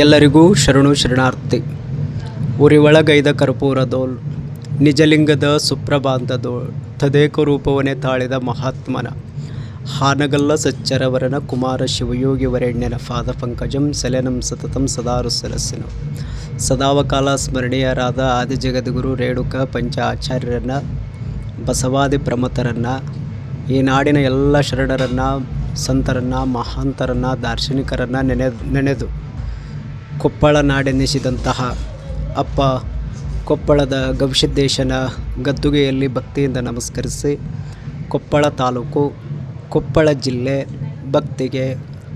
ಎಲ್ಲರಿಗೂ ಶರಣು ಶರಣಾರ್ಥಿ. ಉರಿವಳಗೈದ ಕರ್ಪೂರದೋಲ್ ನಿಜಲಿಂಗದ ಸುಪ್ರಭಾಂತದೋಳ್ ತದೇಕ ರೂಪವನ್ನೇ ತಾಳಿದ ಮಹಾತ್ಮನ, ಹಾನಗಲ್ಲ ಸಚ್ಚರವರನ ಕುಮಾರ ಶಿವಯೋಗಿ ವರೆಣ್ಯನ ಪಾದ ಪಂಕಜಂ ಸೆಲೆನಂ ಸತತಂ ಸದಾರು ಸರಸ್ಸನು ಸದಾವಕಾಲ ಸ್ಮರಣೀಯರಾದ ಆದಿಜಗದ್ಗುರು ರೇಣುಕ ಪಂಚ ಆಚಾರ್ಯರನ್ನು ಬಸವಾದಿ ಪ್ರಮಥರನ್ನು, ಈ ನಾಡಿನ ಎಲ್ಲ ಶರಣರನ್ನು, ಸಂತರನ್ನು, ಮಹಾಂತರನ್ನು, ದಾರ್ಶನಿಕರನ್ನು ನೆನೆ ನೆನೆದು. ಕೊಪ್ಪಳ ನಾಡೆನಿಸಿದಂತಹ ಅಪ್ಪ ಕೊಪ್ಪಳದ ಗವಿಸಿದ್ದೇಶನ ಗದ್ದುಗೆಯಲ್ಲಿ ಭಕ್ತಿಯಿಂದ ನಮಸ್ಕರಿಸಿ ಕೊಪ್ಪಳ ತಾಲೂಕು, ಕೊಪ್ಪಳ ಜಿಲ್ಲೆ ಭಕ್ತಿಗೆ,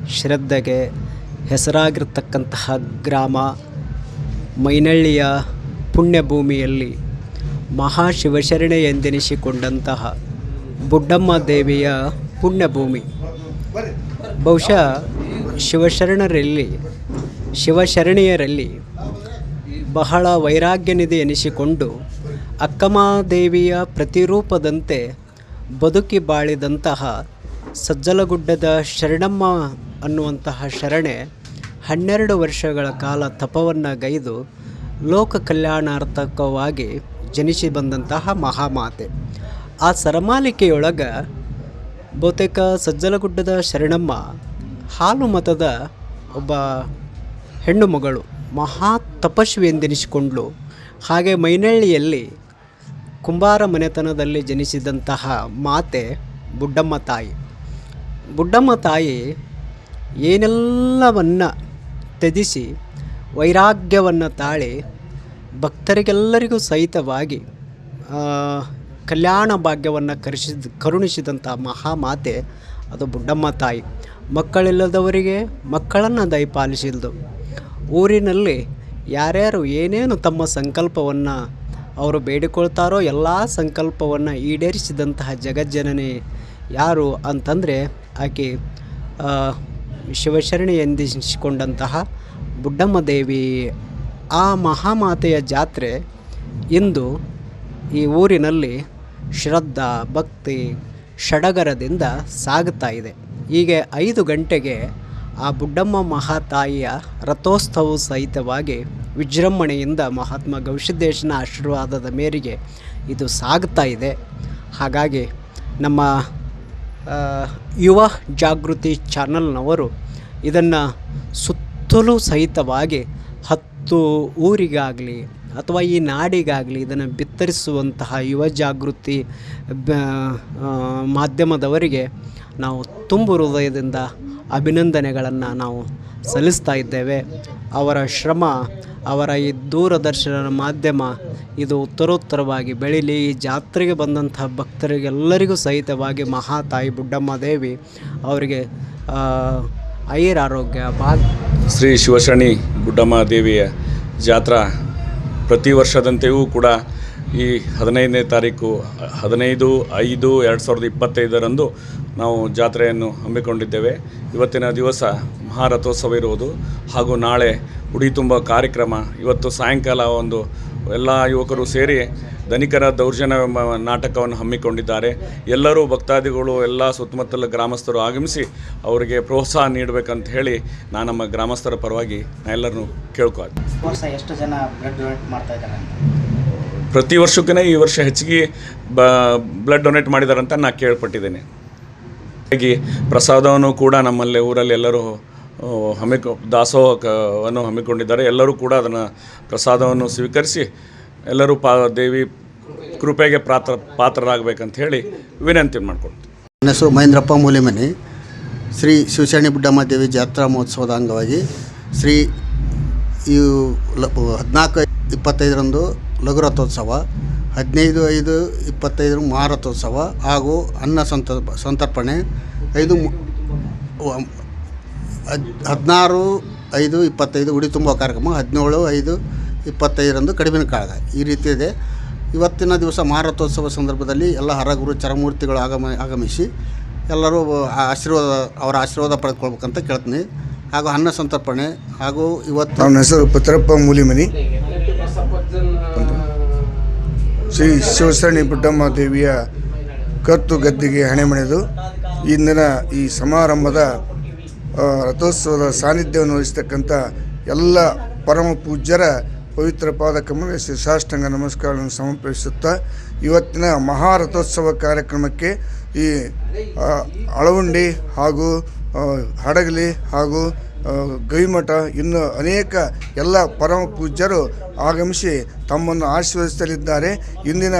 ಶ್ರದ್ಧೆಗೆ ಹೆಸರಾಗಿರ್ತಕ್ಕಂತಹ ಗ್ರಾಮ ಮೈನಳ್ಳಿಯ ಪುಣ್ಯಭೂಮಿಯಲ್ಲಿ ಮಹಾಶಿವಶರಣೆ ಎಂದೆನಿಸಿಕೊಂಡಂತಹ ಬುಡ್ಡಮ್ಮ ದೇವಿಯ ಪುಣ್ಯಭೂಮಿ. ಬಹುಶಃ ಶಿವಶರಣರಲ್ಲಿ ಶಿವಶರಣೆಯರಲ್ಲಿ ಬಹಳ ವೈರಾಗ್ಯನಿದೆ ಎನಿಸಿಕೊಂಡು ಅಕ್ಕಮಾದೇವಿಯ ಪ್ರತಿರೂಪದಂತೆ ಬದುಕಿ ಬಾಳಿದಂತಹ ಸಜ್ಜಲಗುಡ್ಡದ ಶರಣಮ್ಮ ಅನ್ನುವಂತಹ ಶರಣೆ ಹನ್ನೆರಡು ವರ್ಷಗಳ ಕಾಲ ತಪವನ್ನು ಗೈದು ಲೋಕ ಕಲ್ಯಾಣಾರ್ಥಕವಾಗಿ ಜನಿಸಿ ಬಂದಂತಹ ಮಹಾಮಾತೆ. ಆ ಸರಮಾಲಿಕೆಯೊಳಗೆ ಬಹುತೇಕ ಸಜ್ಜಲಗುಡ್ಡದ ಶರಣಮ್ಮ ಹಾಲು ಮತದ ಒಬ್ಬ ಹೆಣ್ಣು ಮಗಳು ಮಹಾ ತಪಸ್ವಿ ಎಂದೆನಿಸಿಕೊಂಡ್ಳು ಹಾಗೆ ಮೈನಳ್ಳಿಯಲ್ಲಿ ಕುಂಬಾರ ಮನೆತನದಲ್ಲಿ ಜನಿಸಿದಂತಹ ಮಾತೆ ಬುಡ್ಡಮ್ಮ ತಾಯಿ. ಬುಡ್ಡಮ್ಮ ತಾಯಿ ಏನೆಲ್ಲವನ್ನ ತ್ಯಜಿಸಿ ವೈರಾಗ್ಯವನ್ನು ತಾಳಿ ಭಕ್ತರಿಗೆಲ್ಲರಿಗೂ ಸಹಿತವಾಗಿ ಕಲ್ಯಾಣ ಭಾಗ್ಯವನ್ನು ಕರೆಸಿದ ಕರುಣಿಸಿದಂಥ ಮಹಾಮಾತೆ ಅದು ಬುಡ್ಡಮ್ಮ ತಾಯಿ. ಮಕ್ಕಳಿಲ್ಲದವರಿಗೆ ಮಕ್ಕಳನ್ನು ದಯಪಾಲಿಸಿದ್ದು ಊರಿನಲ್ಲಿ ಯಾರ್ಯಾರು ಏನೇನು ತಮ್ಮ ಸಂಕಲ್ಪವನ್ನು ಅವರು ಬೇಡಿಕೊಳ್ತಾರೋ ಎಲ್ಲ ಸಂಕಲ್ಪವನ್ನು ಈಡೇರಿಸಿದಂತಹ ಜಗಜ್ಜನನೇ ಯಾರು ಅಂತಂದರೆ ಆಕೆ ಶಿವಶರಣಿ ಎಂದಿಸಿಕೊಂಡಂತಹ ಬುಡ್ಡಮ್ಮ ದೇವಿ. ಆ ಮಹಾಮಾತೆಯ ಜಾತ್ರೆ ಇಂದು ಈ ಊರಿನಲ್ಲಿ ಶ್ರದ್ಧಾ, ಭಕ್ತಿ, ಷಡಗರದಿಂದ ಸಾಗುತ್ತಾ ಇದೆ. ಹೀಗೆ ಐದು ಗಂಟೆಗೆ ಆ ಬುಡ್ಡಮ್ಮ ಮಹಾತಾಯಿಯ ರಥೋತ್ಸವ ಸಹಿತವಾಗಿ ವಿಜೃಂಭಣೆಯಿಂದ ಮಹಾತ್ಮ ಗವಿಸಿದ್ದೇಶನ ಆಶೀರ್ವಾದದ ಮೇರೆಗೆ ಇದು ಸಾಗ್ತಾ ಇದೆ. ಹಾಗಾಗಿ ನಮ್ಮ ಯುವ ಜಾಗೃತಿ ಚಾನಲ್ನವರು ಇದನ್ನು ಸುತ್ತಲೂ ಸಹಿತವಾಗಿ ಹತ್ತು ಊರಿಗಾಗಲಿ ಅಥವಾ ಈ ನಾಡಿಗಾಗಲಿ ಇದನ್ನು ಬಿತ್ತರಿಸುವಂತಹ ಯುವ ಜಾಗೃತಿ ಮಾಧ್ಯಮದವರಿಗೆ ನಾವು ತುಂಬು ಹೃದಯದಿಂದ ಅಭಿನಂದನೆಗಳನ್ನು ನಾವು ಸಲ್ಲಿಸ್ತಾ ಇದ್ದೇವೆ. ಅವರ ಶ್ರಮ ಅವರ ಈ ದೂರದರ್ಶನ ಮಾಧ್ಯಮ ಇದು ಉತ್ತರೋತ್ತರವಾಗಿ ಬೆಳೀಲಿ. ಈ ಜಾತ್ರೆಗೆ ಬಂದಂತಹ ಭಕ್ತರಿಗೆಲ್ಲರಿಗೂ ಸಹಿತವಾಗಿ ಮಹಾತಾಯಿ ಬುಡ್ಡಮ್ಮ ದೇವಿ ಅವರಿಗೆ ಆ, ಐರಾರೋಗ್ಯ ಭಾಗ ಶ್ರೀ ಶಿವಶರಣಿ ಬುಡ್ಡಮ್ಮ ದೇವಿಯ ಜಾತ್ರಾ ಪ್ರತಿ ವರ್ಷದಂತೆಯೂ ಕೂಡ ಈ ಹದಿನೈದನೇ ತಾರೀಕು, ಹದಿನೈದು, ಐದು, ಎರಡು ಸಾವಿರದ ಇಪ್ಪತ್ತೈದರಂದು ನಾವು ಜಾತ್ರೆಯನ್ನು ಹಮ್ಮಿಕೊಂಡಿದ್ದೇವೆ. ಇವತ್ತಿನ ದಿವಸ ಮಹಾರಥೋತ್ಸವ ಇರುವುದು ಹಾಗೂ ನಾಳೆ ಉಡಿ ತುಂಬ ಕಾರ್ಯಕ್ರಮ. ಇವತ್ತು ಸಾಯಂಕಾಲ ಒಂದು ಎಲ್ಲ ಯುವಕರು ಸೇರಿ ಧನಿಕರ ದೌರ್ಜನ್ಯ ಎಂಬ ನಾಟಕವನ್ನು ಹಮ್ಮಿಕೊಂಡಿದ್ದಾರೆ. ಎಲ್ಲರೂ ಭಕ್ತಾದಿಗಳು ಎಲ್ಲ ಸುತ್ತಮುತ್ತಲ ಗ್ರಾಮಸ್ಥರು ಆಗಮಿಸಿ ಅವರಿಗೆ ಪ್ರೋತ್ಸಾಹ ನೀಡಬೇಕಂತ ಹೇಳಿ ನಾನು ನಮ್ಮ ಗ್ರಾಮಸ್ಥರ ಪರವಾಗಿ ನಾ ಎಲ್ಲರನ್ನು ಕೇಳ್ಕೊಳ್ತೀನಿ ಎಷ್ಟು ಜನ ಬ್ಲಡ್ ಡೊನೇಟ್ ಮಾಡ್ತಾ ಇದ್ದಾರೆ ಪ್ರತಿ ವರ್ಷಕ್ಕೇ ಈ ವರ್ಷ ಹೆಚ್ಚಿಗೆ ಬ ಬ್ಲಡ್ ಡೊನೇಟ್ ಮಾಡಿದ್ದಾರೆ ಅಂತ ನಾನು ಕೇಳ್ಪಟ್ಟಿದ್ದೇನೆ. ಹಾಗಾಗಿ ಪ್ರಸಾದವನ್ನು ಕೂಡ ನಮ್ಮಲ್ಲೇ ಊರಲ್ಲಿ ಎಲ್ಲರೂ ಹಮ್ಮಿಕೊ ದಾಸೋಹವನ್ನು ಹಮ್ಮಿಕೊಂಡಿದ್ದಾರೆ. ಎಲ್ಲರೂ ಕೂಡ ಅದನ್ನು ಪ್ರಸಾದವನ್ನು ಸ್ವೀಕರಿಸಿ ಎಲ್ಲರೂ ಪಾ, ದೇವಿ ಕೃಪೆಗೆ ಪಾತ್ರ ಪಾತ್ರರಾಗಬೇಕಂತ ಹೇಳಿ ವಿನಂತಿ ಮಾಡ್ಕೊಳ್ತೀನಿ ನನ್ನ ಹೆಸರು ಮಹೇಂದ್ರಪ್ಪ ಮೂಲಿಮನಿ, ಶ್ರೀ ಶಿವಶಾಣಿ ಬುಡ್ಡಮ್ಮ ದೇವಿ ಜಾತ್ರಾ ಮಹೋತ್ಸವದ ಅಂಗವಾಗಿ ಶ್ರೀ ಈ ಲ, ಹದಿನಾಲ್ಕು ಇಪ್ಪತ್ತೈದರಂದು ಲಘು ರಥೋತ್ಸವ ಹದಿನೈದು ಐದು ಇಪ್ಪತ್ತೈದರ ಮಹಾರಥೋತ್ಸವ ಹಾಗೂ ಅನ್ನ ಸಂತ ಸಂತರ್ಪಣೆ, ಐದು ಹದ್ ಹದಿನಾರು, ಐದು, ಇಪ್ಪತ್ತೈದು, ಉಡಿ ತುಂಬುವ ಕಾರ್ಯಕ್ರಮ, ಹದಿನೇಳು, ಐದು, ಇಪ್ಪತ್ತೈದರಂದು ಕಡಿಮೆ ಕಾಳಗ ಈ ರೀತಿ ಇದೆ. ಇವತ್ತಿನ ದಿವಸ ಮಹಾರಥೋತ್ಸವ ಸಂದರ್ಭದಲ್ಲಿ ಎಲ್ಲ ಹರಗುರು ಚರಮೂರ್ತಿಗಳು ಆಗಮ ಆಗಮಿಸಿ ಎಲ್ಲರೂ ಆಶೀರ್ವಾದ ಅವರ ಆಶೀರ್ವಾದ ಪಡೆದುಕೊಳ್ಬೇಕಂತ ಕೇಳ್ತೀನಿ. ಹಾಗೂ ಅನ್ನ ಸಂತರ್ಪಣೆ ಹಾಗೂ ಇವತ್ತು ನನ್ನ ಹೆಸರು ಪುತ್ರಪ್ಪ ಮೂಲಿಮನಿ. ಶ್ರೀ ಶಿವಸರಣಿ ಪುಟ್ಟಮ್ಮ ದೇವಿಯ ಕತ್ತು ಗದ್ದಿಗೆ ಹಣೆಮಣೆದು ಇಂದಿನ ಈ ಸಮಾರಂಭದ ರಥೋತ್ಸವದ ಸಾನ್ನಿಧ್ಯವನ್ನು ವಹಿಸ್ತಕ್ಕಂಥ ಎಲ್ಲ ಪರಮ ಪೂಜ್ಯರ ಪವಿತ್ರ ಪಾದ ಕಮಲ ಸಾಷ್ಟಾಂಗ ನಮಸ್ಕಾರಗಳನ್ನು ಸಮರ್ಪಿಸುತ್ತಾ ಇವತ್ತಿನ ಮಹಾರಥೋತ್ಸವ ಕಾರ್ಯಕ್ರಮಕ್ಕೆ ಈ ಅಳವಂಡಿ ಹಾಗೂ ಹಡಗಲಿ ಹಾಗೂ ಗವಿಮಠ ಇನ್ನು ಅನೇಕ ಎಲ್ಲ ಪರಮ ಪೂಜ್ಯರು ಆಗಮಿಸಿ ತಮ್ಮನ್ನು ಆಶೀರ್ವದಿಸಲಿದ್ದಾರೆ. ಇಂದಿನ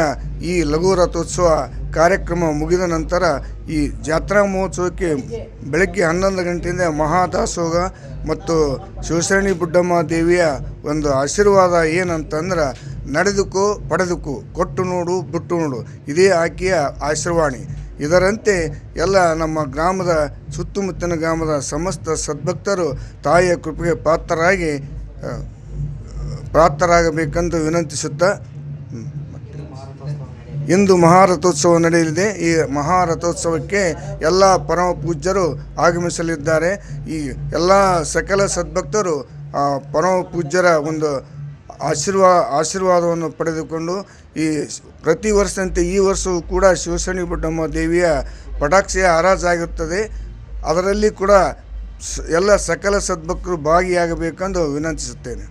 ಈ ಲಘು ರಥೋತ್ಸವ ಕಾರ್ಯಕ್ರಮ ಮುಗಿದ ನಂತರ ಈ ಜಾತ್ರಾ ಮಹೋತ್ಸವಕ್ಕೆ ಬೆಳಗ್ಗೆ ಹನ್ನೊಂದು ಗಂಟೆಯಿಂದ ಮಹಾದಾಸೋಗ ಮತ್ತು ಶಿವಶರಣಿ ಬುಡ್ಡಮ್ಮ ದೇವಿಯ ಒಂದು ಆಶೀರ್ವಾದ ಏನಂತಂದ್ರೆ ನಡೆದುಕೋ, ಪಡೆದುಕೋ, ಕೊಟ್ಟು ನೋಡು, ಬಿಟ್ಟು ನೋಡು, ಇದೇ ಆಕೆಯ ಆಶೀರ್ವಾಣಿ. ಇದರಂತೆ ಎಲ್ಲ ನಮ್ಮ ಗ್ರಾಮದ ಸುತ್ತಮುತ್ತಲಿನ ಗ್ರಾಮದ ಸಮಸ್ತ ಸದ್ಭಕ್ತರು ತಾಯಿಯ ಕೃಪೆಗೆ ಪಾತ್ರರಾಗಿ ಪಾತ್ರರಾಗಬೇಕೆಂದು ವಿನಂತಿಸುತ್ತಾ ಇಂದು ಮಹಾರಥೋತ್ಸವ ನಡೆಯಲಿದೆ. ಈ ಮಹಾರಥೋತ್ಸವಕ್ಕೆ ಎಲ್ಲ ಪರಮ ಪೂಜ್ಯರು ಆಗಮಿಸಲಿದ್ದಾರೆ. ಈ ಎಲ್ಲ ಸಕಲ ಸದ್ಭಕ್ತರು ಪರಮ ಪೂಜ್ಯರ ಒಂದು ಆಶೀರ್ವಾ, ಆಶೀರ್ವಾದವನ್ನು ಪಡೆದುಕೊಂಡು ಈ ಪ್ರತಿ ವರ್ಷದಂತೆ ಈ ವರ್ಷವೂ ಕೂಡ ಶಿವಶನಿ ಬುಡ್ಡಮ್ಮ ದೇವಿಯ ಪಟಾಕ್ಷೆಯ ಹರಾಜಾಗಿರುತ್ತದೆ ಅದರಲ್ಲಿ ಕೂಡ ಎಲ್ಲ ಸಕಲ ಸದ್ಭಕ್ತರು ಭಾಗಿಯಾಗಬೇಕೆಂದು ವಿನಂತಿಸುತ್ತೇನೆ.